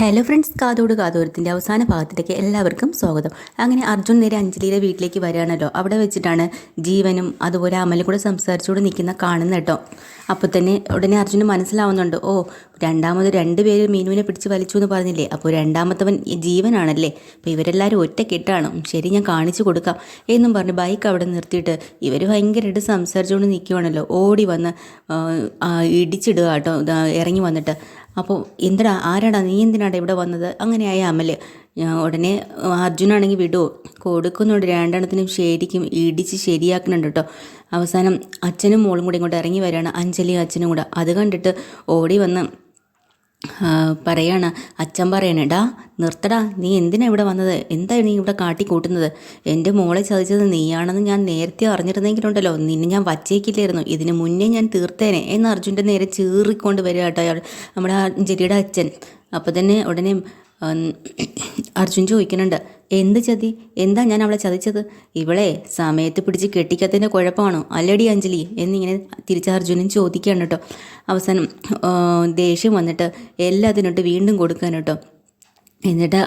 Hello friends കാതോട് കാതോരത്തിന്റെ അവസാന ഭാഗത്തിലേക്ക് എല്ലാവർക്കും സ്വാഗതം. അങ്ങനെ അർജുൻ നേരെ അഞ്ജലിയുടെ വീട്ടിലേക്ക് വരികയാണല്ലോ. അവിടെ വെച്ചിട്ടാണ് ജീവനും അതുപോലെ അമലും കൂടെ സംസാരിച്ചുകൊണ്ട് നിൽക്കുന്ന കാണുന്ന കേട്ടോ. അപ്പോൾ തന്നെ ഉടനെ അർജുന് മനസ്സിലാവുന്നുണ്ട് ഓ രണ്ടാമത് രണ്ട് പേര് മീനുവിനെ പിടിച്ച് വലിച്ചു എന്ന് പറഞ്ഞില്ലേ? അപ്പോൾ രണ്ടാമത്തവൻ ജീവനാണല്ലേ? അപ്പോൾ ഇവരെല്ലാവരും ഒറ്റക്കെട്ടാണ്. ശരി ഞാൻ കാണിച്ചു കൊടുക്കാം. എന്നും പറഞ്ഞ് ബൈക്ക് അവിടെ നിർത്തിയിട്ട് ഇവർ ഭയങ്കരമായിട്ട് സംസാരിച്ചുകൊണ്ട് നിൽക്കുവാണല്ലോ. ഓടി വന്ന് ഇടിച്ചിടുക കേട്ടോ ഇറങ്ങി വന്നിട്ട്. അപ്പോൾ എന്തിനാ ആരാടാ നീ എന്തിനാടാ ഇവിടെ വന്നത്? അങ്ങനെയായ അമൽ ഉടനെ അർജുനാണെങ്കിൽ വിടുവോ കൊടുക്കുന്നുണ്ട്. രണ്ടെണ്ണത്തിനും ശരിക്കും ഇടിച്ച് ശരിയാക്കുന്നുണ്ട് കേട്ടോ. അവസാനം അച്ഛനും മോളും കൂടി ഇങ്ങോട്ട് ഇറങ്ങി വരികയാണ്. അഞ്ജലിയും അച്ഛനും കൂടെ. അത് കണ്ടിട്ട് ഓടി വന്ന് പറയാണ്. അച്ഛൻ പറയണേ ഡാ നിർത്തടാ. നീ എന്തിനാ ഇവിടെ വന്നത്? എന്താ നീ ഇവിടെ കാട്ടി കൂട്ടുന്നത് എന്റെ മോളെ ചതിച്ചത് നീയാണെന്ന് ഞാൻ നേരത്തെ അറിഞ്ഞിരുന്നെങ്കിലുണ്ടല്ലോ. നിന്നെ ഞാൻ വച്ചേക്കില്ലായിരുന്നു. ഇതിന് മുന്നേ ഞാൻ തീർത്തേനെ. എന്ന് അർജുന്റെ നേരെ ചീറിക്കൊണ്ട് വരിക കേട്ടോ അയാൾ. നമ്മുടെ അഞ്ജലിയുടെ അച്ഛൻ. അപ്പോൾ തന്നെ ഉടനെ അർജുൻ ചോദിക്കുന്നുണ്ട് എന്ത് ചതി? എന്താ ഞാൻ അവളെ ചതിച്ചത്? ഇവളെ സമയത്ത് പിടിച്ച് കെട്ടിക്കത്തിന്റെ കുഴപ്പമാണോ? അല്ലടി അഞ്ജലി? എന്നിങ്ങനെ തിരിച്ച് അർജുനൻ ചോദിക്കുകയാണ് കേട്ടോ. അവസാനം ദേഷ്യം വന്നിട്ട് എല്ലാത്തിനോട്ട് വീണ്ടും കൊടുക്കാൻ കേട്ടോ. എന്നിട്ട്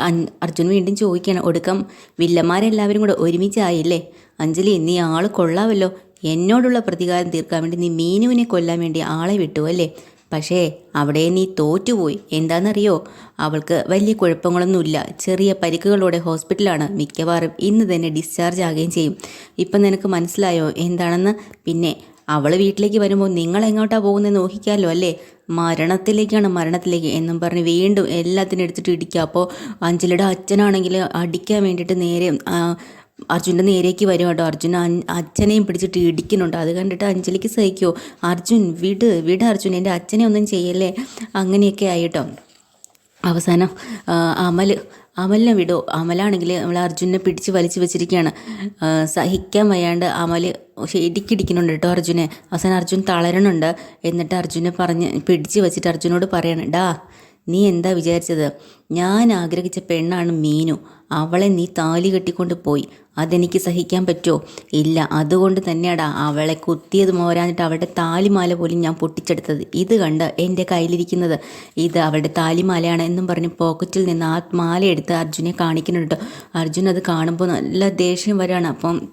അർജുൻ വീണ്ടും ചോദിക്കുകയാണ് ഒടുക്കം വില്ലന്മാരെല്ലാവരും കൂടെ ഒരുമിച്ചായില്ലേ അഞ്ജലി നീ ആൾ കൊള്ളാമല്ലോ എന്നോടുള്ള പ്രതികാരം തീർക്കാൻ വേണ്ടി നീ മീനുവിനെ കൊല്ലാൻ വേണ്ടി ആളെ വിട്ടു അല്ലേ? പക്ഷേ അവിടെ നീ തോറ്റുപോയി. എന്താണെന്നറിയോ? അവൾക്ക് വലിയ കുഴപ്പങ്ങളൊന്നുമില്ല. ചെറിയ പരിക്കുകളോടെ ഹോസ്പിറ്റലാണ്. മിക്കവാറും ഇന്ന് തന്നെ ഡിസ്ചാർജ് ആകുകയും ചെയ്യും. ഇപ്പം നിനക്ക് മനസ്സിലായോ? എന്താണെന്ന്? പിന്നെ അവൾ വീട്ടിലേക്ക് വരുമ്പോൾ നിങ്ങൾ എങ്ങോട്ടാണ് പോകുന്നത് നോക്കിക്കാമല്ലോ അല്ലേ? മരണത്തിലേക്കാണ് മരണത്തിലേക്ക് എന്നും പറഞ്ഞ് വീണ്ടും എല്ലാത്തിനും എടുത്തിട്ട് ഇടിക്കുക. അപ്പോൾ അഞ്ജലിയുടെ അച്ഛനാണെങ്കിൽ അടിക്കാൻ വേണ്ടിയിട്ട് നേരെ അർജുന്റെ നേരേക്ക് വരും കേട്ടോ. അർജുൻ അച്ഛനെയും പിടിച്ചിട്ട് ഇടിക്കുന്നുണ്ട്. അത് കണ്ടിട്ട് അഞ്ജലിക്ക് സഹിക്കുമോ അർജുൻ വിട് വിട് അർജുൻ എന്റെ അച്ഛനെ ഒന്നും ചെയ്യല്ലേ? അങ്ങനെയൊക്കെ ആയിട്ടോ അവസാനം അമൽ അമലിനെ വിടോ? അമലാണെങ്കിൽ നമ്മൾ അർജുനെ പിടിച്ച് വലിച്ചു വെച്ചിരിക്കുകയാണ്. സഹിക്കാൻ വയ്യാണ്ട് അമൽ ഇടിക്കിടിക്കുന്നുണ്ട് കേട്ടോ അർജുനെ. അവസാനം അർജുൻ തളരണുണ്ട്. എന്നിട്ട് അർജുനെ പറഞ്ഞ് പിടിച്ച് വെച്ചിട്ട് അർജുനോട് പറയണം ഡാ നീ എന്താ വിചാരിച്ചത്? ഞാൻ ആഗ്രഹിച്ച പെണ്ണാണ് മീനു. അവളെ നീ താലി കെട്ടിക്കൊണ്ട് പോയി. അതെനിക്ക് സഹിക്കാൻ പറ്റുമോ? ഇല്ല അതുകൊണ്ട് തന്നെയാടാ അവളെ കുത്തിയത് മോരാഞ്ഞിട്ട് അവളുടെ താലിമാല പോലും ഞാൻ പൊട്ടിച്ചെടുത്തത്. ഇത് കണ്ട് എന്റെ കയ്യിലിരിക്കുന്നത്. ഇത് അവളുടെ താലിമാലയാണ് എന്നും പറഞ്ഞ് പോക്കറ്റിൽ നിന്ന് ആ മാല എടുത്ത് അർജുനെ കാണിക്കുന്നുണ്ട്. അർജുൻ അത് കാണുമ്പോൾ നല്ല ദേഷ്യം വരികയാണ് അപ്പം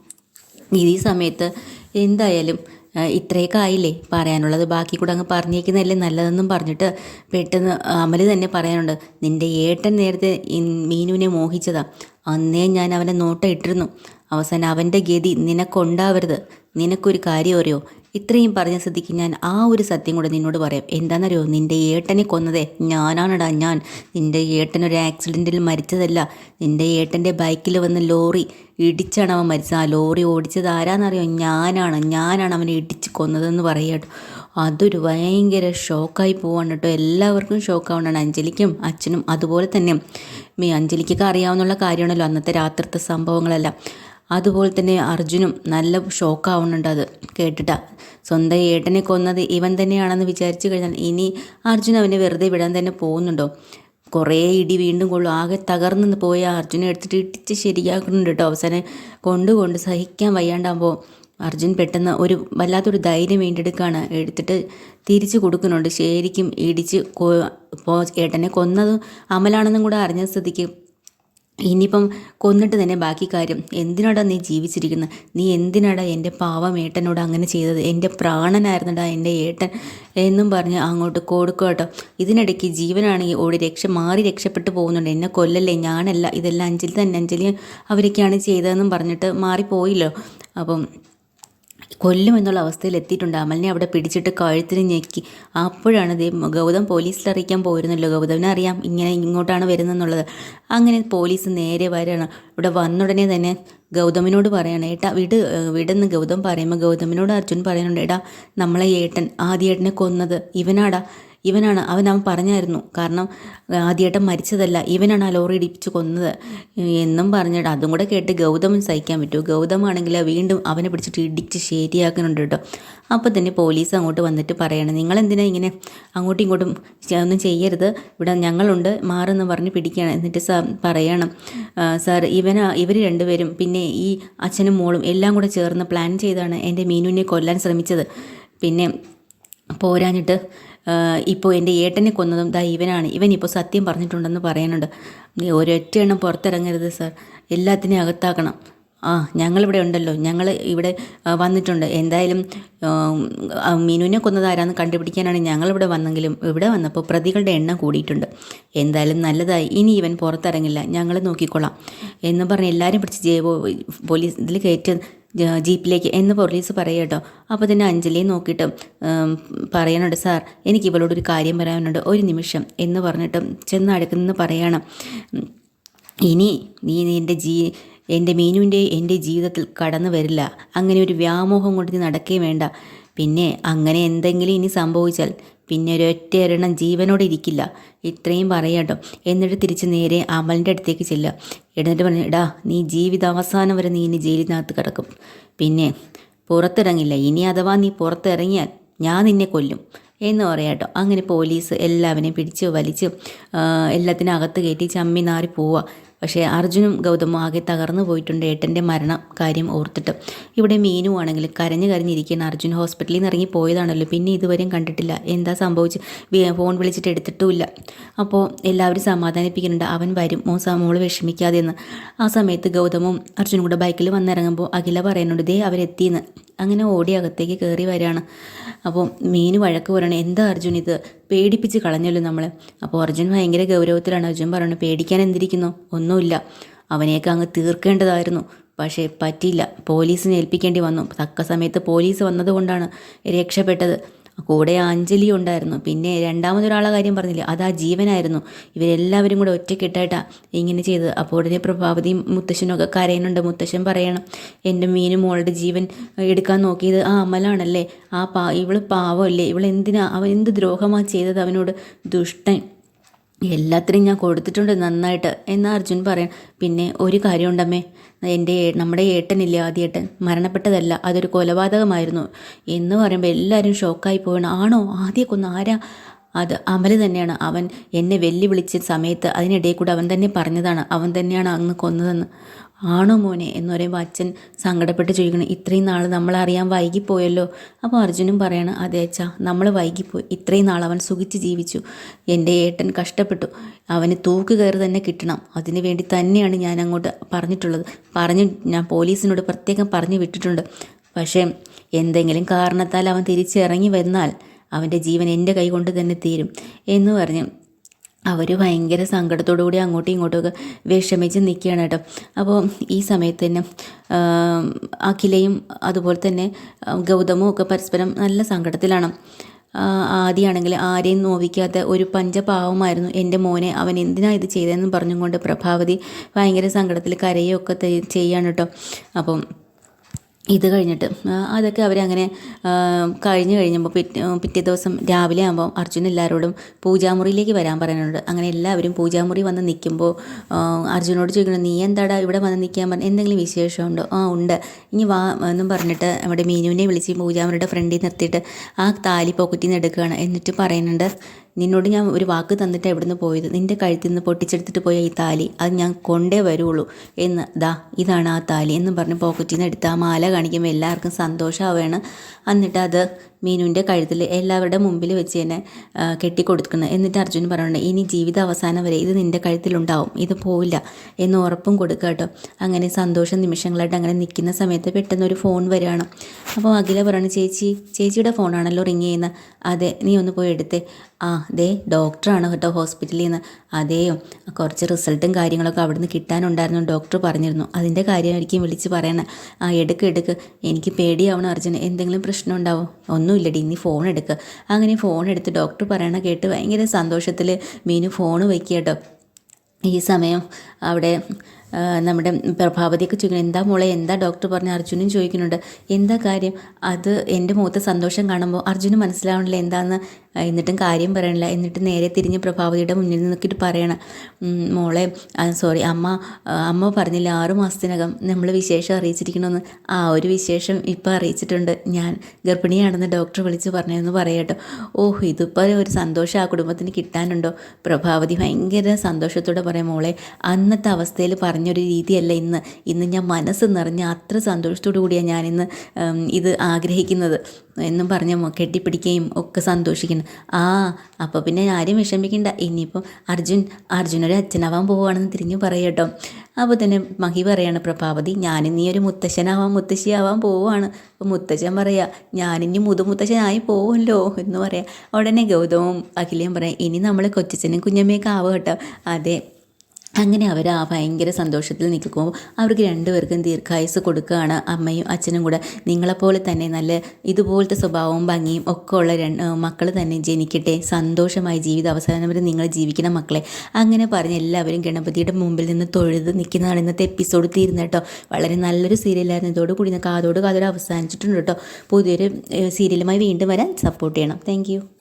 ഈ സമയത്ത് എന്തായാലും ഇത്രയൊക്കെ ആയില്ലേ? പറയാനുള്ളത് ബാക്കി കൂടെ അങ്ങ് പറഞ്ഞേക്കുന്നതല്ലേ നല്ലതെന്നും പറഞ്ഞിട്ട് പെട്ടെന്ന് അമൽ തന്നെ പറയാനുണ്ട് നിന്റെ ഏട്ടൻ നേരത്തെ മീനുവിനെ മോഹിച്ചതാ. അന്നേ ഞാൻ അവനെ നോട്ട ഇട്ടിരുന്നു. അവസാനം അവന്റെ ഗതി നിനക്കുണ്ടാവരുത് നിനക്കൊരു കാര്യം അറിയോ? ഇത്രയും പറഞ്ഞ സ്ഥിതിക്ക് ഞാൻ ആ ഒരു സത്യം കൂടെ നിന്നോട് പറയാം. എന്താണെന്നറിയോ നിന്റെ ഏട്ടനെ കൊന്നതേ. ഞാനാണടാ ഞാൻ. നിന്റെ ഏട്ടൻ ഒരു ആക്സിഡന്റിൽ മരിച്ചതല്ല. നിന്റെ ഏട്ടന്റെ ബൈക്കിൽ വന്ന ലോറി ഇടിച്ചാണ് അവൻ മരിച്ചത്. ആ ലോറി ഓടിച്ചത് ആരാന്നറിയോ? ഞാനാണ്. ഞാനാണ് അവനെ ഇടിച്ച് കൊന്നതെന്ന് പറയട്ടോ. അതൊരു ഭയങ്കര ഷോക്കായി പോവാണ് കേട്ടോ. എല്ലാവർക്കും ഷോക്കാവണാണ് അഞ്ജലിക്കും അച്ഛനും അതുപോലെ തന്നെ. മീ അഞ്ജലിക്കൊക്കെ അറിയാവുന്നുള്ള കാര്യമാണല്ലോ അന്നത്തെ രാത്രിത്തെ സംഭവങ്ങളെല്ലാം. അതുപോലെ തന്നെ അർജുനും നല്ല ഷോക്കാവുന്നുണ്ട് അത് കേട്ടിട്ടാ. സ്വന്തം ഏട്ടനെ കൊന്നത് ഇവൻ തന്നെയാണെന്ന് വിചാരിച്ചു കഴിഞ്ഞാൽ ഇനി അർജുൻ അവനെ വെറുതെ വിടാൻ തന്നെ പോകുന്നുണ്ടോ? കുറേ ഇടി വീണ്ടും കൊള്ളും. ആകെ തകർന്നു പോയ അർജുനെ എടുത്തിട്ട് ഇട്ടിച്ച് ശരിയാക്കുന്നുണ്ട് കേട്ടോ അവസാനം. കൊണ്ട് കൊണ്ട് സഹിക്കാൻ വയ്യാണ്ടാകുമ്പോൾ അർജുൻ പെട്ടെന്ന് ഒരു വല്ലാത്തൊരു ധൈര്യം വീണ്ടെടുക്കുകയാണ് എടുത്തിട്ട് തിരിച്ചു കൊടുക്കുന്നുണ്ട്. ശരിക്കും ഇടിച്ച് ഏട്ടനെ കൊന്നത് അമലാണെന്നും കൂടെ അറിഞ്ഞ സ്ഥിതിക്ക് ഇനിയിപ്പം കൊന്നിട്ട് തന്നെ ബാക്കി കാര്യം. എന്തിനാടാ നീ ജീവിച്ചിരിക്കുന്നത് നീ എന്തിനാടാ എന്റെ പാവം ഏട്ടനോട് അങ്ങനെ ചെയ്തത്? എന്റെ പ്രാണനായിരുന്നടാ എന്റെ ഏട്ടൻ എന്നും പറഞ്ഞ് അങ്ങോട്ട് കൊടുക്കുക കേട്ടോ. ഇതിനിടയ്ക്ക് ജീവനാണെങ്കിൽ ഓടി രക്ഷ മാറി രക്ഷപ്പെട്ടു പോകുന്നുണ്ട്. എന്നെ കൊല്ലല്ലേ? ഞാനല്ല. ഇതെല്ലാം അഞ്ചലി തന്നെ അഞ്ചലി അവരൊക്കെയാണ് ചെയ്തതെന്നും പറഞ്ഞിട്ട് മാറിപ്പോയില്ലോ. അപ്പം കൊല്ലുമെന്നുള്ള അവസ്ഥയിൽ എത്തിയിട്ടുണ്ട്. അമലിനെ അവിടെ പിടിച്ചിട്ട് കഴുത്തിന് ഞെക്കി. അപ്പോഴാണ് ദേ ഗൗതം പോലീസിൽ അറിയിക്കാൻ പോയിരുന്നല്ലോ. ഗൗതമിനെ അറിയാം ഇങ്ങനെ ഇങ്ങോട്ടാണ് വരുന്നെന്നുള്ളത് അങ്ങനെ പോലീസ് നേരെ വരാണ്. ഇവിടെ വന്നുടനെ തന്നെ ഗൗതമിനോട് പറയണം ഏട്ടാ വിട് വിടെന്ന്. ഗൗതം പറയുമ്പോൾ ഗൗതമിനോട് അർജുൻ പറയുന്നുണ്ട് എടാ നമ്മളെ ഏട്ടൻ ആദ്യേട്ടനെ കൊന്നത്. ഇവനാടാ. ഇവനാണ് അവൻ അവൻ പറഞ്ഞായിരുന്നു. കാരണം ആദ്യമായിട്ട് മരിച്ചതല്ല ഇവനാണ് ആ ലോറി ഇടിപ്പിച്ച് കൊന്നത് എന്നും പറഞ്ഞിട്ട്. അതും കൂടെ കേട്ട് ഗൗതമൻ സഹിക്കാൻ പറ്റുമോ? ഗൗതമാണെങ്കിൽ വീണ്ടും അവനെ പിടിച്ചിട്ട് ഇടിച്ച് ശരിയാക്കുന്നുണ്ട് കേട്ടോ. അപ്പോൾ തന്നെ പോലീസ് അങ്ങോട്ട് വന്നിട്ട് പറയണം നിങ്ങളെന്തിനാ ഇങ്ങനെ അങ്ങോട്ടും ഇങ്ങോട്ടും ഒന്നും ചെയ്യരുത്. ഇവിടെ ഞങ്ങളുണ്ട് മാറെന്ന് പറഞ്ഞ് പിടിക്കണം എന്നിട്ട് സാർ പറയണം "ആ, സാർ ഇവനാ ഇവർ രണ്ടുപേരും പിന്നെ ഈ അച്ഛനും മോളും എല്ലാം കൂടെ ചേർന്ന് പ്ലാൻ ചെയ്താണ് എന്റെ മീനുവിനെ കൊല്ലാൻ ശ്രമിച്ചത്. പിന്നെ പോരാഞ്ഞിട്ട് ഇപ്പോൾ എന്റെ ഏട്ടനെ കൊന്നതും ദാ ഇവനാണ്. ഇവൻ ഇപ്പോൾ സത്യം പറഞ്ഞിട്ടുണ്ടെന്ന് പറയാനുണ്ട്. ഒരൊറ്റ എണ്ണം പുറത്തിറങ്ങരുത് സാർ. എല്ലാത്തിനെയും അകത്താക്കണം. ആ ഞങ്ങളിവിടെ ഉണ്ടല്ലോ. ഞങ്ങൾ ഇവിടെ വന്നിട്ടുണ്ട്. എന്തായാലും മീനുവിനെ കൊന്നത് ആരാന്ന് കണ്ടുപിടിക്കാനാണ് ഞങ്ങളിവിടെ വന്നെങ്കിലും ഇവിടെ വന്നപ്പോൾ പ്രതികളുടെ എണ്ണം കൂടിയിട്ടുണ്ട്. എന്തായാലും നല്ലതായി. ഇനി ഇവൻ പുറത്തിറങ്ങില്ല. ഞങ്ങൾ നോക്കിക്കൊള്ളാം. എന്ന് പറഞ്ഞ് എല്ലാവരും പിടിച്ച് ജയ പോലീസ് ഇതിൽ കയറ്റി. ജീപ്പിലേക്ക് എന്ന് പോലീസ് പറയട്ടോ അപ്പോൾ തന്നെ അഞ്ജലിയെ നോക്കിയിട്ട് പറയാനുണ്ട് സാർ എനിക്ക് ഇവളോട് ഒരു കാര്യം പറയാനുണ്ട്. ഒരു നിമിഷം എന്ന് പറഞ്ഞിട്ട് ചെന്ന് അടുക്കുന്നെന്ന് പറയണം. ഇനി നീ നിന്റെ ജീ എന്റെ മീനുവിന്റെ എന്റെ ജീവിതത്തിൽ കടന്നു വരില്ല. അങ്ങനെ ഒരു വ്യാമോഹം കൊണ്ട് നീ നടക്കേ വേണ്ട. പിന്നെ അങ്ങനെ എന്തെങ്കിലും ഇനി സംഭവിച്ചാൽ പിന്നെ ഒരൊറ്റ എരണം ജീവനോടെ ഇരിക്കില്ല. ഇത്രയും പറയാട്ടോ എന്നിട്ട് തിരിച്ച് നേരെ അമലിന്റെ അടുത്തേക്ക് ചെല്ലുക. എന്നിട്ട് പറഞ്ഞു എടാ നീ ജീവിതാവസാനം വരെ നീ ഇനി ജയിലിനകത്ത് കിടക്കും. പിന്നെ പുറത്തിറങ്ങില്ല. ഇനി അഥവാ നീ പുറത്തിറങ്ങിയാൽ ഞാൻ നിന്നെ കൊല്ലും. എന്ന് പറയാട്ടോ അങ്ങനെ പോലീസ് എല്ലാവരെയും പിടിച്ച് വലിച്ച് എല്ലാത്തിനും അകത്ത് കയറ്റി ചമ്മി നാറി പോവുക. പക്ഷേ അർജുനും ഗൗതമും ആകെ തകർന്നു പോയിട്ടുണ്ട് ഏട്ടന്റെ മരണ കാര്യം ഓർത്തിട്ട്. ഇവിടെ മീനു ആണെങ്കിൽ കരഞ്ഞു കരഞ്ഞിരിക്കുകയാണ് അർജുൻ. ഹോസ്പിറ്റലിൽ നിന്ന് ഇറങ്ങി പോയതാണല്ലോ. പിന്നെ ഇതുവരെയും കണ്ടിട്ടില്ല. എന്താ സംഭവിച്ച്? ഫോൺ വിളിച്ചിട്ട് എടുത്തിട്ടുമില്ല. അപ്പോൾ എല്ലാവരും സമാധാനിപ്പിക്കുന്നുണ്ട്. അവൻ വരും. മോ മോൾ വിഷമിക്കാതെ എന്ന് ആ സമയത്ത് ഗൗതമും അർജുനും കൂടെ ബൈക്കിൽ വന്നിറങ്ങുമ്പോൾ അഖില പറയുന്നുണ്ട് ദേ അവരെത്തിയെന്ന്. അങ്ങനെ ഓടി അകത്തേക്ക് കയറി വരികയാണ്. അപ്പോൾ മീന് വഴക്ക് പറയണം എന്താ അർജുൻ ഇത്? പേടിപ്പിച്ച് കളഞ്ഞല്ലോ നമ്മൾ അപ്പോൾ അർജുൻ ഭയങ്കര ഗൗരവത്തിലാണ്. അർജുൻ പറയുന്നത് പേടിക്കാൻ എന്തിരിക്കുന്നു? ഒന്നുമില്ല. അവനെയൊക്കെ അങ്ങ് തീർക്കേണ്ടതായിരുന്നു. പക്ഷേ പറ്റിയില്ല. പോലീസിനെ ഏൽപ്പിക്കേണ്ടി വന്നു. തക്ക സമയത്ത് പോലീസ് വന്നതുകൊണ്ടാണ് രക്ഷപ്പെട്ടത്. കൂടെ അഞ്ജലി ഉണ്ടായിരുന്നു. പിന്നെ രണ്ടാമതൊരാളെ കാര്യം പറഞ്ഞില്ലേ അത് ആ ജീവനായിരുന്നു. ഇവരെല്ലാവരും കൂടെ ഒറ്റക്കെട്ടായിട്ടാണ് ഇങ്ങനെ ചെയ്തത്. അപ്പോൾ ഉടനെ പ്രഭാവതിയും മുത്തശ്ശനും ഒക്കെ കരയുന്നുണ്ട്. മുത്തശ്ശൻ പറയണം എന്റെ മീനും മോളുടെ ജീവൻ എടുക്കാൻ നോക്കിയത് ആ അമലാണല്ലേ? ആ പാ ഇവൾ പാവമല്ലേ? ഇവളെന്തിനാ? അവൻ എന്ത് ദ്രോഹമാണ് ചെയ്തത് അവനോട്? ദുഷ്ടൻ. എല്ലാത്തിനും ഞാൻ കൊടുത്തിട്ടുണ്ട് നന്നായിട്ട്. എന്ന് അർജുൻ പറയാം പിന്നെ ഒരു കാര്യമുണ്ടമ്മേ എന്റെ നമ്മുടെ ഏട്ടനില്ലേ ആദ്യേട്ടൻ? മരണപ്പെട്ടതല്ല അതൊരു കൊലപാതകമായിരുന്നു. എന്ന് പറയുമ്പോൾ എല്ലാവരും ഷോക്കായി പോകണം ആണോ? ആദ്യ കൊന്ന് ആരാ? അത് അമൽ തന്നെയാണ്. അവൻ എന്നെ വെല്ലുവിളിച്ച സമയത്ത് അതിനിടയിൽ കൂടെ അവൻ തന്നെ പറഞ്ഞതാണ്. അവൻ തന്നെയാണ് അങ്ങ് കൊന്നതെന്ന്. ആണോ മോനെ? എന്ന് പറയുമ്പോൾ അച്ഛൻ സങ്കടപ്പെട്ട് ചോദിക്കണം ഇത്രയും നാൾ നമ്മളറിയാൻ വൈകിപ്പോയല്ലോ. അപ്പോൾ അർജുനും പറയണം അതെ അച്ഛാ നമ്മൾ വൈകിപ്പോയി. ഇത്രയും നാൾ അവൻ സുഖിച്ച് ജീവിച്ചു. എന്റെ ഏട്ടൻ കഷ്ടപ്പെട്ടു. അവന് തൂക്ക് കയറി തന്നെ കിട്ടണം. അതിനു വേണ്ടി തന്നെയാണ് ഞാൻ അങ്ങോട്ട് പറഞ്ഞിട്ടുള്ളത്. പറഞ്ഞു ഞാൻ പോലീസിനോട് പ്രത്യേകം പറഞ്ഞു വിട്ടിട്ടുണ്ട്. പക്ഷേ എന്തെങ്കിലും കാരണത്താൽ അവൻ തിരിച്ചിറങ്ങി വന്നാൽ അവന്റെ ജീവൻ എന്റെ കൈ കൊണ്ട് തന്നെ തീരും എന്ന് പറഞ്ഞു അവർ ഭയങ്കര സങ്കടത്തോടു കൂടി അങ്ങോട്ടും ഇങ്ങോട്ടുമൊക്കെ വിഷമിച്ച് നിൽക്കുകയാണ് കേട്ടോ. അപ്പോൾ ഈ സമയത്ത് തന്നെ അഖിലയും അതുപോലെ തന്നെ ഗൗതമും ഒക്കെ പരസ്പരം നല്ല സങ്കടത്തിലാണ്. ആദ്യമാണെങ്കിൽ ആരെയും നോവിക്കാത്ത ഒരു പഞ്ചപാവമായിരുന്നു എന്റെ മോനെ. അവൻ എന്തിനാ ഇത് ചെയ്തതെന്ന് പറഞ്ഞുകൊണ്ട് പ്രഭാവതി ഭയങ്കര സങ്കടത്തിൽ കരയൊക്കെ ചെയ്യാണ് കേട്ടോ. അപ്പം ഇത് കഴിഞ്ഞിട്ട് അതൊക്കെ അവരങ്ങനെ കഴിഞ്ഞ് കഴിഞ്ഞപ്പോൾ പിറ്റേ പിറ്റേ ദിവസം രാവിലെ ആകുമ്പോൾ അർജുൻ എല്ലാവരോടും പൂജാമുറിയിലേക്ക് വരാൻ പറയുന്നുണ്ട്. അങ്ങനെ എല്ലാവരും പൂജാമുറി വന്ന് നിൽക്കുമ്പോൾ അർജുനോട് ചോദിക്കണം നീ എന്താടാ ഇവിടെ വന്ന് നിൽക്കാൻ പറഞ്ഞു എന്തെങ്കിലും വിശേഷമുണ്ടോ? ആ ഉണ്ട്. ഇനി വാ എന്നും പറഞ്ഞിട്ട് അവിടെ മീനുവിനെ വിളിച്ച് പൂജാമുറിയുടെ ഫ്രണ്ടിൽ നിർത്തിയിട്ട് ആ താലി പോക്കറ്റിൽ നിന്ന് എടുക്കുകയാണ്. എന്നിട്ട് പറയുന്നുണ്ട് നിന്നോട് ഞാൻ ഒരു വാക്ക് തന്നിട്ട് എവിടുന്ന് പോയത്? നിന്റെ കഴുത്തിൽ നിന്ന് പൊട്ടിച്ചെടുത്തിട്ട് പോയ ഈ താലി അത് ഞാൻ കൊണ്ടേ വരുള്ളൂ എന്ന്. ദാ ഇതാണ് ആ താലി എന്ന് പറഞ്ഞ് പോക്കറ്റിൽ നിന്ന് എടുത്ത് ആ മാല കാണിക്കുമ്പോൾ എല്ലാവർക്കും സന്തോഷമാവുകയാണ് എന്നിട്ട് അത് മീനുവിന്റെ കഴുത്തിൽ എല്ലാവരുടെ മുമ്പിൽ വെച്ച് തന്നെ കെട്ടിക്കൊടുക്കുന്നത് എന്നിട്ട് അർജുൻ പറയുന്നുണ്ട് ഇനി ജീവിത അവസാനം വരെ ഇത് നിന്റെ കഴുത്തിലുണ്ടാവും. ഇത് പോവില്ല. എന്ന് ഉറപ്പും കൊടുക്കുക കേട്ടോ. അങ്ങനെ സന്തോഷ നിമിഷങ്ങളായിട്ട് അങ്ങനെ നിൽക്കുന്ന സമയത്ത് പെട്ടെന്ന് ഒരു ഫോൺ വരികയാണ്. അപ്പോൾ അഖില പറയുന്നത് ചേച്ചി ചേച്ചിയുടെ ഫോണാണല്ലോ റിങ് ചെയ്യുന്നത് അതെ നീ ഒന്ന് പോയി എടുത്തേ. ആ ദേ ഡോക്ടറാണ് കേട്ടോ ഹോസ്പിറ്റലിൽ നിന്ന്. അതെയോ കുറച്ച് റിസൾട്ടും കാര്യങ്ങളൊക്കെ അവിടുന്ന് കിട്ടാനുണ്ടായിരുന്നു ഡോക്ടർ പറഞ്ഞിരുന്നു. അതിന്റെ കാര്യമായിരിക്കും വിളിച്ച് പറയണേ. ആ എടുക്ക് എടുക്ക്. എനിക്ക് പേടിയാവണം അർജുന. എന്തെങ്കിലും പ്രശ്നം ഉണ്ടാവോ? ഒന്നുമില്ലടി നീ ഫോൺ എടുക്കുക അങ്ങനെ ഫോൺ എടുത്ത് ഡോക്ടർ പറയണ കേട്ട് ഭയങ്കര സന്തോഷത്തിൽ മീനു ഫോൺ വയ്ക്കുക കേട്ടോ. ഈ സമയം അവിടെ നമ്മുടെ പ്രഭാവതിയൊക്കെ ചോദിക്കണം എന്താ മോളെ എന്താ ഡോക്ടർ പറഞ്ഞ? അർജുനും ചോദിക്കുന്നുണ്ട് എന്താ കാര്യം? അത് എന്റെ മുഖത്ത് സന്തോഷം കാണുമ്പോൾ അർജുന് മനസ്സിലാവണില്ല എന്താന്ന് ആ, എന്നിട്ടും കാര്യം പറയണില്ല. എന്നിട്ട് നേരെ തിരിഞ്ഞ് പ്രഭാവതിയുടെ മുന്നിൽ നിന്നിട്ട് പറയണം "ഉം, മോളെ സോറി അമ്മ അമ്മ പറഞ്ഞില്ല ആറു മാസത്തിനകം നമ്മൾ വിശേഷം അറിയിച്ചിരിക്കണമെന്ന് ആ ഒരു വിശേഷം ഇപ്പോൾ അറിയിച്ചിട്ടുണ്ട്. ഞാൻ ഗർഭിണിയാണെന്ന് ഡോക്ടർ വിളിച്ച് പറഞ്ഞതെന്ന് പറയട്ടോ. ഓഹ് ഇതിപ്പോൾ ഒരു സന്തോഷം ആ കുടുംബത്തിന് കിട്ടാനുണ്ടോ? പ്രഭാവതി ഭയങ്കര സന്തോഷത്തോടെ പറയും മോളെ അന്നത്തെ അവസ്ഥയിൽ പറഞ്ഞ പറഞ്ഞൊരു രീതിയല്ല ഇന്ന്. ഇന്ന് ഞാൻ മനസ്സ് നിറഞ്ഞ അത്ര സന്തോഷത്തോടു കൂടിയാണ് ഞാനിന്ന് ഇത് ആഗ്രഹിക്കുന്നത്. എന്നും പറഞ്ഞ കെട്ടിപ്പിടിക്കുകയും ഒക്കെ സന്തോഷിക്കുന്നു ആ അപ്പോൾ പിന്നെ ആരും വിഷമിക്കണ്ട. ഇനിയിപ്പം അർജുൻ അർജുനൊരു അച്ഛനാവാൻ പോവുകയാണെന്ന് തിരിഞ്ഞു പറയട്ടോ അപ്പോൾ തന്നെ മഹി പറയാണ് പ്രഭാവതി ഞാനും നീ ഒരു മുത്തശ്ശനാവാൻ മുത്തശ്ശിയാവാൻ പോവുകയാണ്. അപ്പോൾ മുത്തശ്ശൻ പറയാ ഞാനിനി മുതുമുത്തശ്ശനായി പോവുമല്ലോ എന്ന് പറയാം. ഉടനെ ഗൗതവും അഖിലയും പറയാം ഇനി നമ്മൾ കൊച്ചച്ഛനും കുഞ്ഞമ്മയൊക്കെ ആവുക കേട്ടോ. അതെ അങ്ങനെ അവർ ആ ഭയങ്കര സന്തോഷത്തിൽ നിൽക്കുമ്പോൾ അവർക്ക് രണ്ടുപേർക്കും ദീർഘായുസ് കൊടുക്കുകയാണ് അമ്മയും അച്ഛനും കൂടെ. നിങ്ങളെപ്പോലെ തന്നെ നല്ല ഇതുപോലത്തെ സ്വഭാവവും ഭംഗിയും ഒക്കെ ഉള്ള മക്കൾ തന്നെ ജനിക്കട്ടെ. സന്തോഷമായി ജീവിത അവസാനം വരെ നിങ്ങൾ ജീവിക്കണം മക്കളെ. അങ്ങനെ പറഞ്ഞ് എല്ലാവരും ഗണപതിയുടെ മുമ്പിൽ നിന്ന് തൊഴുത് നിൽക്കുന്നതാണ് ഇന്നത്തെ എപ്പിസോഡ് തീരുന്നത് കേട്ടോ. വളരെ നല്ലൊരു സീരിയലായിരുന്നു ഇതോടുകൂടി കാതോട് കാതോട് അവസാനിച്ചിട്ടുണ്ട് കേട്ടോ. പുതിയൊരു സീരിയലുമായി വീണ്ടും വരാൻ സപ്പോർട്ട് ചെയ്യണം. താങ്ക്